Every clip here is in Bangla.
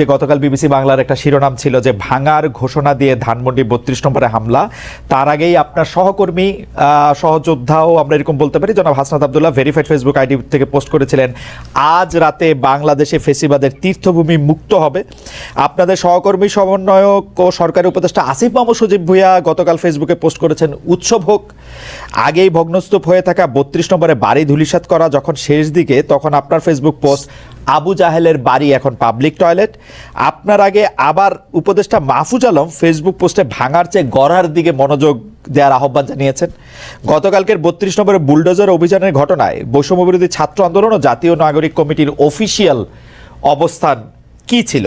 যে গতকাল বিবিসি বাংলার একটা শিরোনাম ছিল যে ভাঙার ঘোষণা দিয়ে ধানমন্ডি বত্রিশ নম্বরে হামলা, তার আগেই আপনার সহকর্মী সহযোদ্ধাও আমরা এরকম বলতে পারি। জনাব Hasnat Abdullah verified Facebook ID থেকে পোস্ট করেছিলেন, আজ রাতে বাংলাদেশে ফেসিবাদের তীর্থভূমি মুক্ত হবে। আপনাদের সহকর্মী, সমন্বয়ক ও সরকারি উপদেষ্টা আসিফ মামু, সজীব ভুইয়া গতকাল ফেসবুকে পোস্ট করেছেন, উৎসব হোক। আগেই ভগ্নস্তূপ হয়ে থাকা বত্রিশ নম্বরে বাড়ি ধুলিসাৎ করা যখন শেষ দিকে, তখন আপনার ফেসবুক পোস্ট আবু জাহেলের বাড়ি এখন পাবলিক টয়লেট আপনার আগে আবার উপদেষ্টা মাহফুজ আলম ফেসবুক পোস্টে ভাঙার চেয়ে গড়ার দিকে মনোযোগ দেওয়ার আহ্বান জানিয়েছেন। গতকালকের বত্রিশ নম্বরের বুলডোজার অভিযানের ঘটনায় বৈষম্যবিরোধী ছাত্র আন্দোলন ও জাতীয় নাগরিক কমিটির অফিসিয়াল অবস্থান কি ছিল?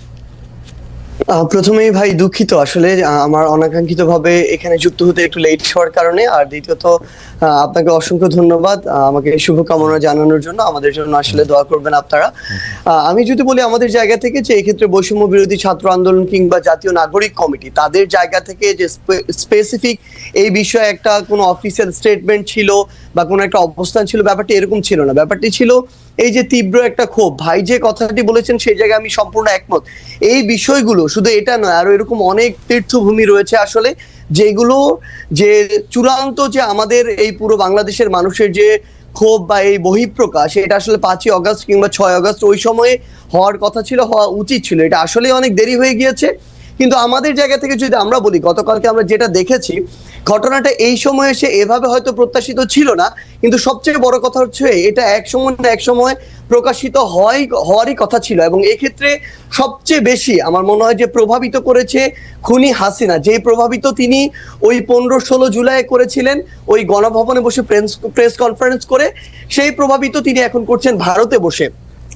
প্রথমেই ভাই দুঃখিত আসলে আমার অনাকাঙ্ক্ষিত ভাবে এখানে যুক্ত হতে একটু লেট হওয়ার কারণে। আর দ্বিতীয়ত আপনাকে অসংখ্য ধন্যবাদ আমাকে শুভকামনা জানানোর জন্য। আমাদের জন্য আসলে দোয়া করবেন আপনারা। আমি যদি বলি আমাদের জায়গা থেকে যে এক্ষেত্রে বৈষম্য বিরোধী ছাত্র আন্দোলন কিংবা জাতীয় নাগরিক কমিটি, তাদের জায়গা থেকে যে স্পেসিফিক এই বিষয়ে একটা কোনো অফিসিয়াল স্টেটমেন্ট ছিল বা কোনো একটা অবস্থান ছিল, ব্যাপারটি এরকম ছিল না। ব্যাপারটি ছিল এই যে তীব্র একটা ক্ষোভ, ভাই যে কথাটি বলেছেন সেই জায়গায় আমি সম্পূর্ণ একমত। এই বিষয়গুলো শুধু এটা নয়, আরও এরকম অনেক তীর্থভূমি রয়েছে আসলে, যেগুলো যে চূড়ান্ত যে আমাদের এই পুরো বাংলাদেশের মানুষের যে ক্ষোভ বা এই বহিঃপ্রকাশ, এটা আসলে পাঁচই অগস্ট কিংবা ছয় অগস্ট ওই সময়ে হওয়ার কথা ছিল, হওয়া উচিত ছিল। এটা আসলে অনেক দেরি হয়ে গিয়েছে। কিন্তু আমাদের জায়গা থেকে যদি আমরা বলি, গতকালকে আমরা যেটা দেখেছি, ঘটনাটা এই সময় এসে এভাবে হয়তো প্রত্যাশিত ছিল না, কিন্তু সবচেয়ে বড় কথা হচ্ছে এটা এক সময় না এক সময় প্রকাশিত হয়, হওয়ারই কথা ছিল এবং এক্ষেত্রে সবচেয়ে বেশি আমার মনে হয় যে প্রভাবিত করেছে খুনি হাসিনা। যেই প্রভাবিত তিনি ওই পনেরো ষোলো জুলাই করেছিলেন, ওই গণভবনে বসে প্রেস প্রেস কনফারেন্স করে, সেই প্রভাবিত তিনি এখন করছেন ভারতে বসে।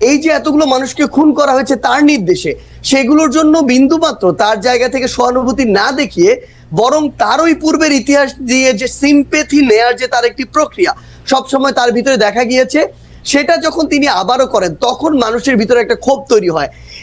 এই যে এতগুলো মানুষকে খুন করা হয়েছে তার নির্দেশে, সেগুলোর জন্য বিন্দুমাত্র তার জায়গা থেকে সহানুভূতি না দেখিয়ে বরং তার ওই পূর্বের ইতিহাস দিয়ে যে সিম্পেথি নেয়ার যে তার একটি প্রক্রিয়া, সবসময় তার ভিতরে দেখা গিয়েছে। সেটা যখন তিনি আবারও করেন, তখন মানুষের ভিতরে একটা ক্ষোভ তৈরি হয়।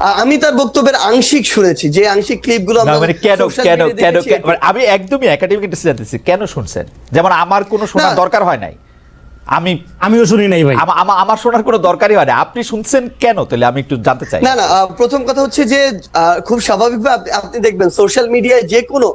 আমি তার বক্তব্যের আংশিক শুনেছি যে আংশিক ক্লিপগুলো গুলো মানে কেন কেন কেন মানে আমি একদমই একাডেমিক ইন্টারেস্ট জানতেছি কেন শুনছেন? যেমন আমার কোনো শোনার দরকার হয় নাই। আমি আমিও শুনি নাই ভাই। আমা- আমা- আমার শোনার কোনো দরকারই হয় না আপনি শুনছেন কেন? তাহলে আমি একটু জানতে চাই। না না প্রথম কথা হচ্ছে যে আহ, খুব স্বাভাবিকভাবে আপনি- আপনি দেখবেন সোশ্যাল মিডিয়ায় যে কোনো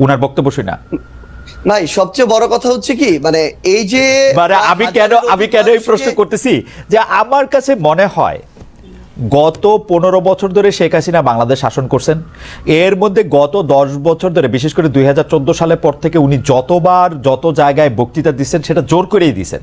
উনার বক্তব্য শুনে ভাই সবচেয়ে বড় কথা হচ্ছে কি মানে এই যে মানে আমি কেন আমি কেন এই প্রশ্ন করতেছি? যে আমার কাছে মনে হয় গত পনেরো বছর ধরে শেখ হাসিনা বাংলাদেশ শাসন করছেন। এর মধ্যে গত দশ বছর ধরে বিশেষ করে দুই সালের পর থেকে উনি যতবার যত জায়গায় বক্তৃতা দিচ্ছেন সেটা জোর করেই দিছেন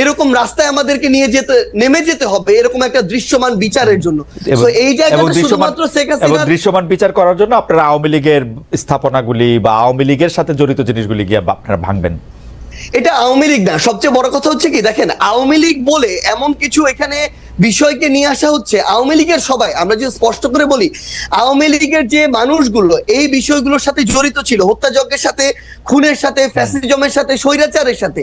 এরকম রাস্তায় আমাদেরকে নিয়ে যেতে নেমে যেতে হবে এরকম একটা দৃশ্যমান বিচারের জন্য। এই জায়গাটা দৃশ্যমান শুধুমাত্র শেখ এবং দৃশ্যমান বিচার করার জন্য আপনারা আওয়ামী লীগের স্থাপনাগুলি বা আওয়ামী লীগের সাথে জড়িত জিনিসগুলি গিয়ে আপনারা ভাঙবেন। এটা আওয়ামী লীগ না সবচেয়ে বড় কথা হচ্ছে কি দেখেন আওয়ামী লীগ বলে এমন কিছু এখানে বিষয়কে নিয়ে আসা হচ্ছে আওয়ামী লীগের সবাই আমরা যদি স্পষ্ট করে বলি আওয়ামী লীগের যে মানুষগুলো এই বিষয়গুলোর সাথে জড়িত ছিল হত্যাযজ্ঞের সাথে খুনের সাথে ফ্যাসিজমের সাথে স্বৈরাচারের সাথে।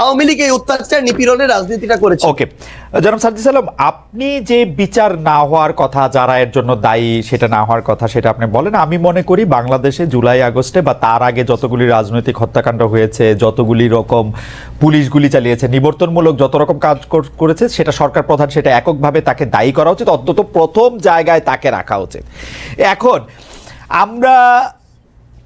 আওয়ামী লীগ এই অত্যাচার নিপীড়নের রাজনীতিটা করেছে। ওকে, জনাব সার্জিস আলম আপনি যে বিচার না হওয়ার কথা, যারা এর জন্য দায়ী সেটা না হওয়ার কথা সেটা আপনি বলেন। আমি মনে করি বাংলাদেশে জুলাই, আগস্টে বা তার আগে যতগুলি রাজনৈতিক হত্যাকাণ্ড হয়েছে, যতগুলি রকম পুলিশ গুলি চালিয়েছে, নিবর্তনমূলক যত রকম কাজ করেছে, সেটা সরকার প্রধান সেটা এককভাবে তাকে দায়ী করা উচিত, অন্তত প্রথম জায়গায় তাকে রাখা উচিত। এখন, আমরা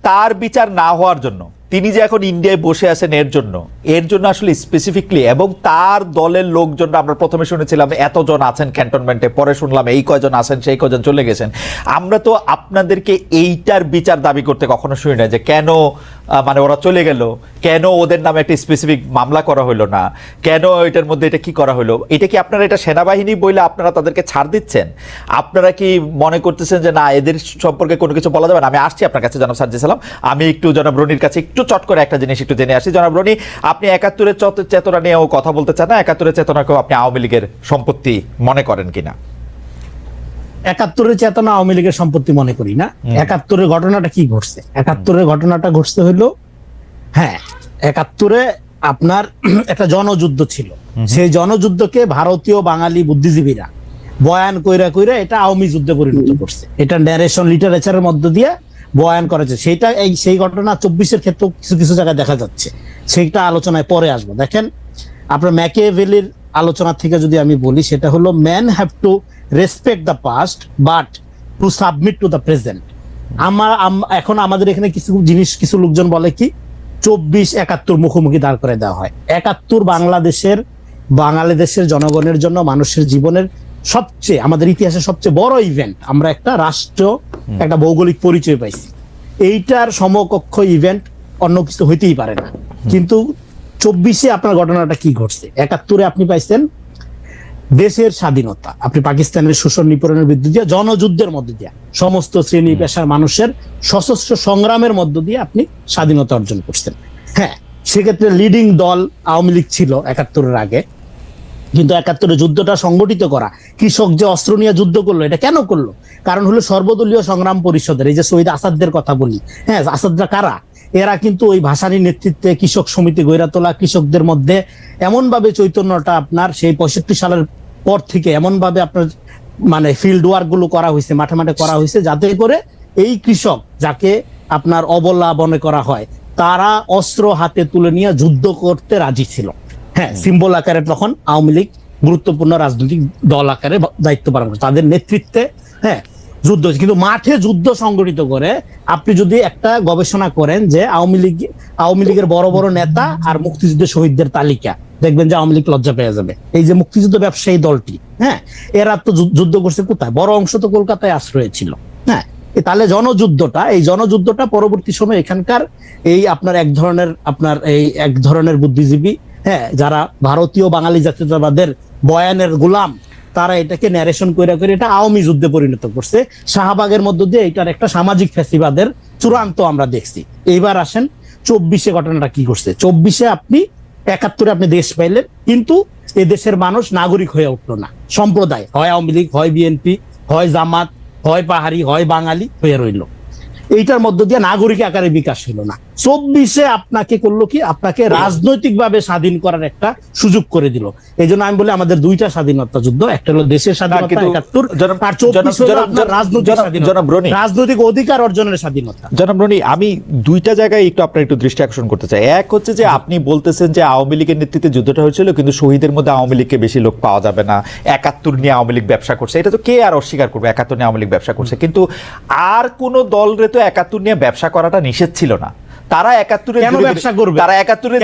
তার বিচার না হওয়ার জন্য, তিনি যে এখন ইন্ডিয়ায় বসে আছেন এর জন্য এর জন্য আসলে স্পেসিফিকলি এবং তার দলের লোকজন আমরা প্রথমে শুনেছিলাম এতজন আছেন ক্যান্টনমেন্টে পরে শুনলাম এই কয়জন আছেন, সেই কয়জন চলে গেছেন। আমরা তো আপনাদেরকে এইটার বিচার দাবি করতে কখনো শুনি না যে কেন মানে ওরা চলে গেল, কেন ওদের নামে একটা স্পেসিফিক মামলা করা হলো না, কেন এটার মধ্যে এটা কি করা হলো এটা কি আপনারা এটা সেনাবাহিনী বলে আপনারা তাদেরকে ছাড় দিচ্ছেন? আপনারা কি মনে করতেছেন যে না, এদের সম্পর্কে কোনো কিছু বলা যাবে না? আমি আসছি আপনার কাছে, জনাব সার্জি সালাম। আমি একটু জনাব রনির কাছে একটু চট করে একটা জিনিস একটু জেনে আসি। জনাব রনি আপনি একাত্তরের চেতনা নিয়েও কথা বলতে চান না? একাত্তরের চেতনাকেও আপনি আওয়ামী লীগের সম্পত্তি মনে করেন কিনা? একাত্তরের চেতনা আওয়ামী লীগের সম্পত্তি মনে করি না। একাত্তরের ঘটনাটা কি ঘটছে? একাত্তরের ঘটনাটা ঘটছে হইল হ্যাঁ একাত্তরে আপনার একটা জনযুদ্ধ ছিল। সেই জনযুদ্ধকে ভারতীয় বাঙালি বুদ্ধিজীবীরা বয়ান কইরা কইরা এটা আওয়ামী যুদ্ধে পরিণত করছে। এটা ন্যারেশন লিটারেচারের মধ্য দিয়ে বয়ান করেছে সেটা এই, সেই ঘটনা চব্বিশের ক্ষেত্রে কিছু কিছু জায়গায় দেখা যাচ্ছে। সেইটা আলোচনায় পরে আসব। দেখেন, আপনার ম্যাকেভেলির আলোচনা থেকে যদি আমি বলি, সেটা হলো man have to respect the past but to submit to the present আমার এখন আমাদের এখানে কিছু জিনিস, কিছু লোকজন বলে কি, চব্বিশ একাত্তর মুখোমুখি দাঁড় করে দেওয়া হয়। একাত্তর বাংলাদেশের বাংলাদেশের জনগণের জন্য, মানুষের জীবনের সবচেয়ে আমাদের ইতিহাসের সবচেয়ে বড় ইভেন্ট আমরা একটা রাষ্ট্র একটা ভৌগোলিক পরিচয় পাইছি। এইটার সমকক্ষ ইভেন্ট অন্য কিছু হইতেই পারে না। কিন্তু চব্বিশে আপনার ঘটনাটা কি ঘটছে? একাত্তরে আপনি পাইছেন দেশের স্বাধীনতা। আপনি পাকিস্তানের শোষণ নিপীড়নের বিরুদ্ধে দিয়ে জনযুদ্ধের মধ্যে দিয়ে সমস্ত শ্রেণি পেশার মানুষের সশস্ত্র সংগ্রামের মধ্য দিয়ে আপনি স্বাধীনতা অর্জন করছেন। হ্যাঁ সেক্ষেত্রে লিডিং দল আওয়ামী লীগ ছিল একাত্তরের আগে। কিন্তু একাত্তরে যুদ্ধটা সংগঠিত করা। কৃষক যে অস্ত্র নিয়ে যুদ্ধ করল, এটা কেন করল? কারণ হলো সর্বদলীয় সংগ্রাম পরিষদের, এই যে শহীদ আসাদদের কথা বলি হ্যাঁ আসাদরা কারা? এরা কিন্তু ওই ভাসানী নেতৃত্বে কৃষক সমিতি গইরা তোলা, কৃষকদের মধ্যে এমন ভাবে চৈতন্যটা আপনার সেই পঁয়ষট্টি সালের পর থেকে এমন ভাবে আপনার মানে ফিল্ড ওয়ার্কগুলো করা হয়েছে, মাঠে মাঠে করা হয়েছে, যাতে করে এই কৃষক যাকে আপনার অবলা মনে করা হয়, তারা অস্ত্র হাতে তুলে নিয়ে যুদ্ধ করতে রাজি ছিল। হ্যাঁ সিম্বল আকারে তখন আওয়ামী লীগ গুরুত্বপূর্ণ রাজনৈতিক দল আকারে দায়িত্ব পালন করে। তাদের নেতৃত্বে হ্যাঁ যুদ্ধ। কিন্তু মাঠে যুদ্ধ সংগঠিত করে আপনি যদি একটা গবেষণা করেন যে আওয়ামী লীগ, আওয়ামী লীগের বড় বড় নেতা আর মুক্তিযুদ্ধের শহীদদের তালিকা, দেখবেন যে আওয়ামী লীগ লজ্জা পেয়ে যাবে। এই যে মুক্তিযুদ্ধ ব্যবসায়ী দলটি হ্যাঁ এরা তো যুদ্ধ করছে কোথায়? বড় অংশ তো কলকাতায় আশ্রয় ছিল হ্যাঁ। তাহলে জনযুদ্ধটা, এই জনযুদ্ধটা পরবর্তী সময় এখানকার এই আপনার এক ধরনের, আপনার এই এক ধরনের বুদ্ধিজীবী হ্যাঁ যারা ভারতীয় বাঙালি জাতীয়তাবাদের বয়ানের গোলাম, তারা এটাকে ন্যারেশন করে করে এটা আওয়ামী যুদ্ধে পরিণত করছে। শাহবাগের মধ্য দিয়ে এটার একটা সামাজিক ফ্যাসিবাদের চূড়ান্ত আমরা দেখছি। এইবার আসেন, চব্বিশে ঘটনাটা কি করছে চব্বিশে আপনি, একাত্তরে আপনি দেশ পাইলেন, কিন্তু এ দেশের মানুষ নাগরিক হয়ে উঠল না। সম্প্রদায়, হয় আওয়ামী লীগ, হয় বিএনপি হয় জামাত, হয় পাহাড়ি, হয় বাঙালি হয়ে রইল। এইটার মধ্য দিয়ে নাগরিক আকারে বিকাশ হলো না। চব্বিশে আপনাকে করল কি? আপনাকে রাজনৈতিকভাবে স্বাধীন করার একটা সুযোগ করে দিল। এই জন্য আমি বলি আমাদের দুইটা স্বাধীনতা যুদ্ধ একটা হলো দেশের স্বাধীনতা একাত্তর আর চব্বিশ রাজনৈতিক স্বাধীনতা। রাজনৈতিক অধিকার অর্জনের স্বাধীনতা। জনাব রনি আমি দুইটা জায়গায় একটু আপনার একটু দৃষ্টি আকর্ষণ করতে চাই। এক হচ্ছে যে আপনি বলতেছেন যে আওয়ামী লীগের নেতৃত্বে যুদ্ধটা হয়েছিল কিন্তু শহীদের মধ্যে আওয়ামী লীগকে বেশি লোক পাওয়া যাবে না। একাত্তর নিয়ে আওয়ামী লীগ ব্যবসা করছে। এটা তো কে আর অস্বীকার করবে? একাত্তর নিয়ে আওয়ামী লীগ ব্যবসা করছে। কিন্তু আর কোন দলরে তো একাত্তর নিয়ে ব্যবসা করাটা নিষেধ ছিল না। তারা একাত্তরের কেন ব্যবসা করবে? তারা একাত্তরের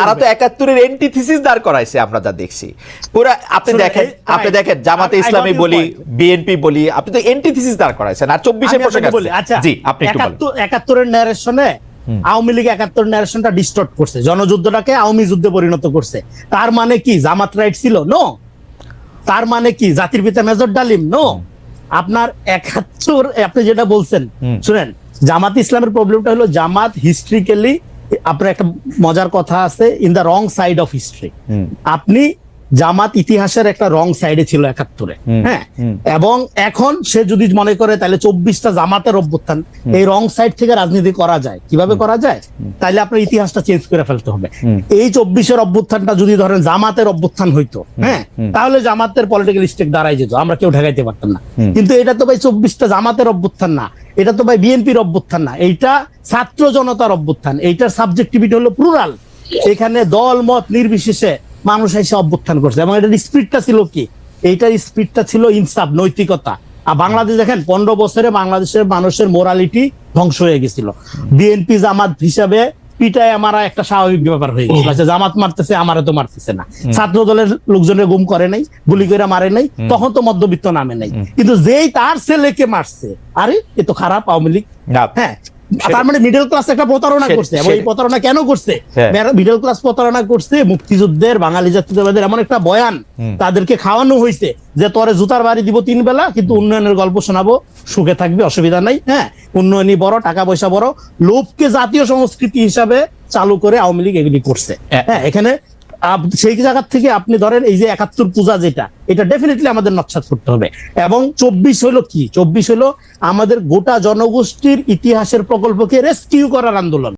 তারা তো একাত্তরের এন্টিথিসিস দাঁড় করাইছে আমরা যা দেখছি। পুরা আপনি দেখেন আপনি দেখেন জামাতে ইসলামী বলি বিএনপি বলি আপনি তো এন্টিথিসিস দাঁড় করাইছেন আর চব্বিশে গেছে আচ্ছা জি আপনি একাত্তরের ন্যারেশনে আওয়ামী লীগ একাত্তর ন্যারেশনটা ডিস্টর্ট করছে। জনযুদ্ধটাকে আওয়ামী যুদ্ধে পরিণত করছে। তার মানে কি জামাত রাইট ছিল? নো তার মানে কি জাতির পিতা মেজর ডালিম? নো আপনার একাত্তর আপনি যেটা বলছেন শুনেন জামাত ইসলামের প্রবলেমটা হলো জামাত হিস্ট্রিক্যালি আপনার একটা মজার কথা আছে in the wrong side of history আপনি জামাত ইতিহাসের একটা রং সাইডে ছিল একাত্তরে। হ্যাঁ? এবং এখন সে যদি মনে করে তাহলে চব্বিশটা জামাতের অভ্যুত্থান এই রং সাইড থেকে রাজনীতি করা যায়। কীভাবে করা যায়? তাহলে আপনার ইতিহাসটা চেঞ্জ করে ফেলতে হবে। এই চব্বিশের অভ্যুত্থানটা যদি ধরেন জামাতের অভ্যুত্থান হইতো হ্যাঁ? তাহলে জামাতের পলিটিক্যাল স্টেক দাঁড়াই যেত আমরা কেউ ঢেকাইতে পারতাম না। কিন্তু এটা তো ভাই চব্বিশটা জামাতের অভ্যুত্থান না। এটা তো ভাই বিএনপির অভ্যুত্থান না, এইটা ছাত্র জনতার অভ্যুত্থান, এইটার সাবজেক্টিভিটি হলো প্লুরাল এখানে দল, মত নির্বিশেষে মানুষ এসে অভ্যুত্থান করছে, এবং এটার স্পিডটা ছিল কি? এইটার স্পিডটা ছিল ইনসাফ, নৈতিকতা। আর বাংলাদেশ দেখেন, পনেরো বছরে বাংলাদেশের মানুষের মোরালিটি ধ্বংস হয়ে গেছিল। বিএনপি জামাত হিসাবে পিটায় আমার একটা স্বাভাবিক ব্যাপার হয়ে আচ্ছা জামাত মারতেছে আমারে তো মারতেছে না। ছাত্র দলের লোকজনের গুম করে নাই গুলি করে মারে নাই তখন তো মধ্যবিত্ত নামে নাই। কিন্তু যেই তার ছেলেকে মারছে আরে এ তো খারাপ আওয়ামী লীগ। হ্যাঁ তার মানে মিডল ক্লাস একটা প্রতারণা করছে। এবং এই প্রতারণা কেন করছে? হ্যাঁ। মিডল ক্লাস প্রতারণা করছে মুক্তিযুদ্ধের বাঙালি জাতীয়তাবাদের এমন একটা বয়ান তাদেরকে খাওয়ানো হয়েছে যে তোরে জুতার বাড়ি দিব তিন বেলা কিন্তু উন্নয়নের গল্প শোনাবো সুখে থাকবে অসুবিধা নাই হ্যাঁ? উন্নয়নই বড় টাকা পয়সা বড় লোভকে জাতীয় সংস্কৃতি হিসাবে চালু করে আওয়ামী লীগ এগুলি করছে। হ্যাঁ। এখানে সেই জায়গার থেকে আপনি ধরেন এই যে একাত্তর পূজা যেটা, এটা ডেফিনেটলি আমাদের নচ্ছাদ করতে হবে। এবং চব্বিশ হলো কি? চব্বিশ হলো আমাদের গোটা জনগোষ্ঠীর ইতিহাসের প্রকল্পকে রেস্কিউ করার আন্দোলন।